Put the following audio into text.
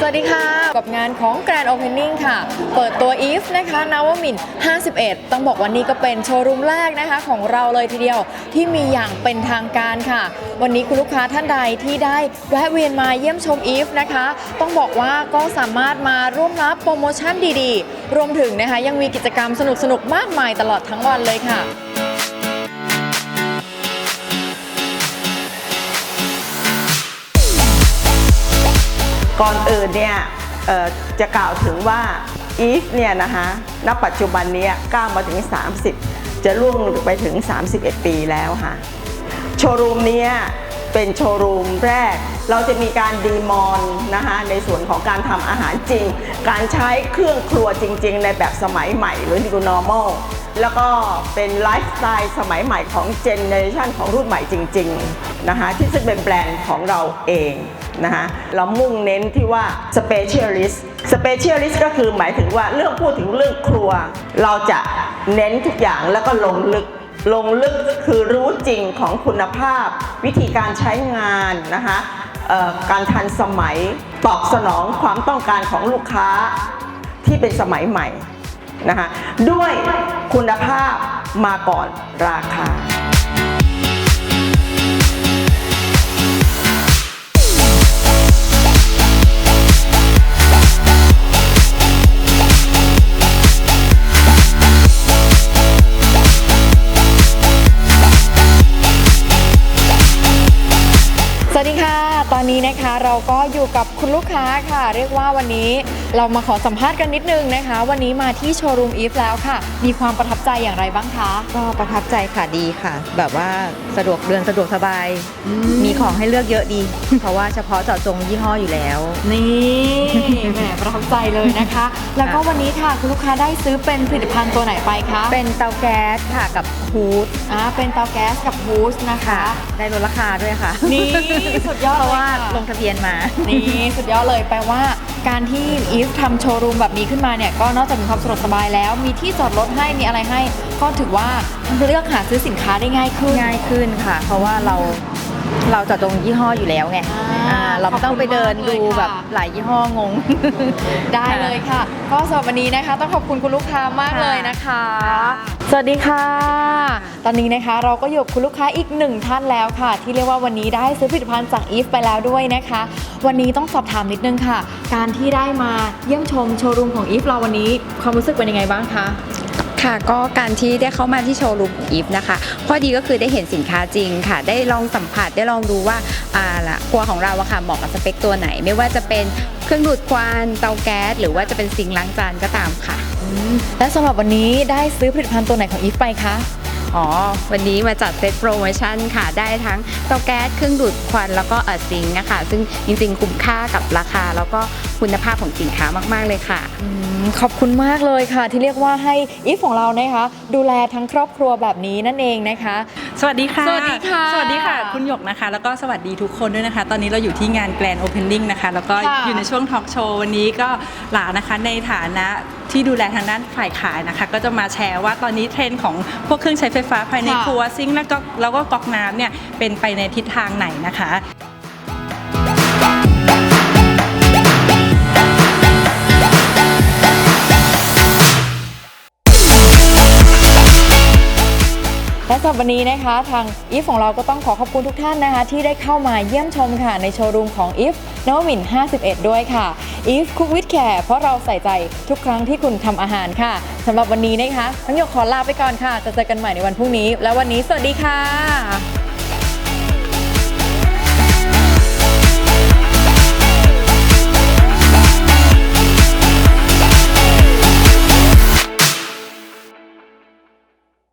สวัสดีค่ะ กับงานของ Grand Opening ค่ะ เปิดตัว Eve นะคะนาวมิน 51 ต้องบอกวันนี้ก็เป็นโชว์รูมแรกนะคะ ของเราเลยทีเดียวที่มีอย่างเป็นทางการค่ะ วันนี้คุณลูกค้าท่านใดที่ได้แวะเวียนมาเยี่ยมชม Eve นะคะ ต้องบอกว่าก็สามารถมาร่วมรับโปรโมชั่นดีๆ รวมถึงนะคะยังมีกิจกรรมสนุกๆ มากมายตลอดทั้งวันเลยค่ะ ก่อนอื่นเนี่ยจะกล่าวถึงว่า EVE เนี่ยนะคะณปัจจุบันนี้ก้าวมาถึง 30 จะล่วงไปถึง 31 ปีแล้วค่ะ โชว์รูมนี้เป็นโชว์รูมแรก เราจะมีการดีมอนนะคะในส่วนของการทำอาหารจริง การใช้เครื่องครัวจริง ๆ ในแบบสมัยใหม่หรือ New Normal แล้วก็เป็นไลฟ์สไตล์สมัยใหม่ของเจเนอเรชันของรุ่นใหม่จริง ๆ นะคะที่จะเป็นแบรนด์ของเราเอง นะคะเรามุ่งเน้นที่ว่า specialist specialist ก็คือหมายถึงว่าเรื่องพูดถึงเรื่องครัว เราจะเน้นทุกอย่างแล้วก็ลงลึกลงลึกคือรู้จริงของคุณภาพ วิธีการใช้งานนะคะการทันสมัยตอบสนองความต้องการของลูกค้าที่เป็นสมัยใหม่นะคะด้วยคุณภาพมาก่อนราคา นนี้นะคะเราก็อยู่กับคุณลูกค้าค่ะ เรียกว่าวันนี้เรามาขอสัมภาษณ์กันนิดนึงนะคะ วันนี้มาที่โชว์รูมอีฟแล้วค่ะ มีความประทับใจอย่างไรบ้างคะ ก็ประทับใจค่ะดีค่ะ แบบว่าสะดวกเดินสะดวกสบาย มีของให้เลือกเยอะดี เพราะว่าเฉพาะเจาะจงยี่ห้ออยู่แล้ว นี่แหมประทับ ใจเลยนะคะ แล้วก็วันนี้ค่ะคุณลูกค้าได้ซื้อเป็นผลิตภัณฑ์ตัวไหนไปคะเป็นเตาแก๊สค่ะกับฮูดอ่าเป็นเตาแก๊สกับฮูสนะคะ ได้ลดราคาด้วยค่ะ นี่สุดยอดเพราะว่าเลยค่ะลงทะเบียนมา นี่สุดยอดเลยแปลว่าการที่อีฟทำโชว์รูมแบบนี้ขึ้นมาเนี่ยก็นอกจากมีความสะดวกสบายแล้ว มีที่จอดรถให้มีอะไรให้ ก็ถือว่าเลือกหาซื้อสินค้าได้ง่ายขึ้นง่ายขึ้นค่ะ เพราะว่าเรา เราเจาะจงยี่ห้ออยู่แล้วไงอ่าอ่าเราไม่ต้องไปเดินขอบคุณมากเลยดูค่ะแบบหลายยี่ห้องง ได้เลยค่ะ ก็สำหรับวันนี้นะคะ ต้องขอบคุณคุณลูกค้ามากเลยนะคะ สวัสดีค่ะ ตอนนี้นะคะเราก็อยู่กับคุณลูกค้าอีกหนึ่งท่านแล้วค่ะ ที่เรียกว่าวันนี้ได้ซื้อผลิตภัณฑ์จากอีฟไปแล้วด้วยนะคะ วันนี้ต้องสอบถามนิดนึงค่ะ การที่ได้มาเยี่ยมชมโชว์รูมของอีฟเราวันนี้ความรู้สึกเป็นยังไงบ้างคะ ค่ะก็การที่ได้เข้ามาที่โชว์รูมของอีฟนะคะข้อดีก็คือได้เห็นสินค้าจริงค่ะ ได้ลองสัมผัสได้ลองดูว่าอ่าละครัวของเราอะค่ะเหมาะกับสเปคตัวไหน ไม่ว่าจะเป็นเครื่องดูดควันเตาแก๊สหรือว่าจะเป็นซิงค์ล้างจานก็ตามค่ะ และสำหรับวันนี้ได้ซื้อผลิตภัณฑ์ตัวไหนของอีฟไปคะ อ๋อ วันนี้มาจัดเซตโปรโมชั่นค่ะ ได้ทั้งเตาแก๊สเครื่องดูดควันแล้วก็เออซิงค์นะคะซึ่งจริงๆ คุ้มค่ากับราคา แล้วก็คุณภาพของสินค้ามากๆเลยค่ะ อืมขอบคุณมากเลยค่ะ ที่เรียกว่าให้อีฟของเรานะคะ ดูแลทั้งครอบครัวแบบนี้นั่นเองนะคะ สวัสดีค่ะ สวัสดีค่ะสวัสดีค่ะ คุณหยกนะคะ แล้วก็สวัสดีทุกคนด้วยนะคะ ตอนนี้เราอยู่ที่งานแกลนโอเพนนิ่งนะคะ แล้วก็ค่ะอยู่ในช่วงทอล์กโชว์วันนี้ก็หลานะคะในฐานะที่ดูแลทางด้านฝ่ายขายนะคะ ก็จะมาแชร์ว่าตอนนี้เทรนด์ของพวกเครื่องใช้ไฟฟ้าภายในค่ะ ครัวซิงค์แล้วก็แล้วก็ก๊อกน้ำเนี่ยเป็นไปในทิศทางไหนนะคะ และสำหรับวันนี้นะคะ ทางอีฟของเราก็ต้องขอขอบคุณทุกท่านนะคะ ที่ได้เข้ามาเยี่ยมชมค่ะ ในโชว์รูมของอีฟนวมิน 51 ด้วยค่ะอีฟคุกวิดแคร์เพราะเราใส่ใจทุกครั้งที่คุณทำอาหารค่ะสำหรับวันนี้นะคะทั้งหยกขอลาไปก่อนค่ะจะเจอกันใหม่ในวันพรุ่งนี้ และวันนี้สวัสดีค่ะ